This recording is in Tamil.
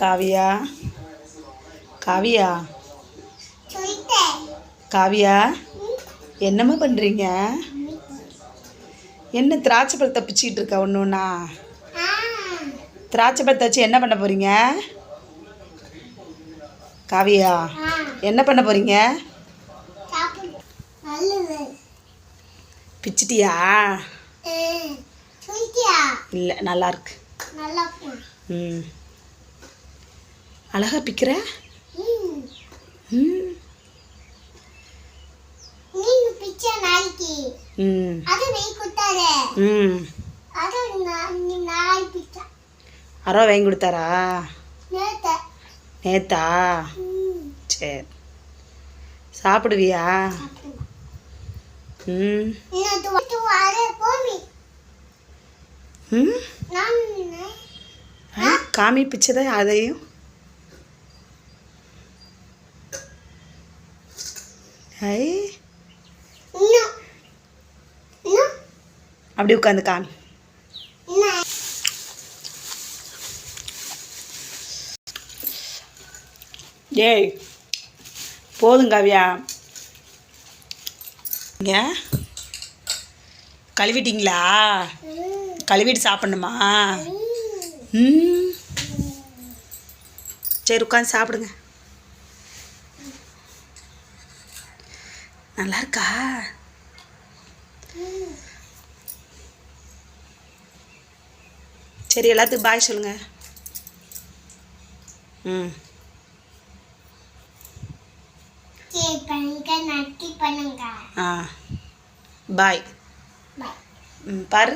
காவியா? காவியா? காவியா? என்னம்மா பண்ணுறீங்க என்ன திராட்சை பழத்தை பிச்சிக்கிட்டு இருக்க ஒன்று ஒன்றா திராட்சை பழத்தை வச்சு என்ன பண்ண போகிறீங்க காவியா என்ன பண்ண போகிறீங்க பிச்சிட்டியா? இல்லை நல்லா இருக்கு. நல்லா இருக்கும்? ம். அழகா பிக்கிற? பிச்சை பிச்சை. அருவா வாங்கி கொடுத்தாரா? நேத்த. சரி. சாப்பிடுவியா? சாப்பிடு ம். காமி பிச்சதை அதையும். ஐ. அப்படி உட்காந்து காமி இன்னும் ஏய் போதும் காவியா. இங்க. கழுவிட்டீங்களா? கழுவிட்டு சாப்பிடணுமா? ம். சரி உட்காந்து சாப்பிடுங்க. நல்லா இருக்கா சரி எல்லாத்துக்கும் பாய் சொல்லுங்க. ம். ஆ. பாய் பாய் ம் பாரு.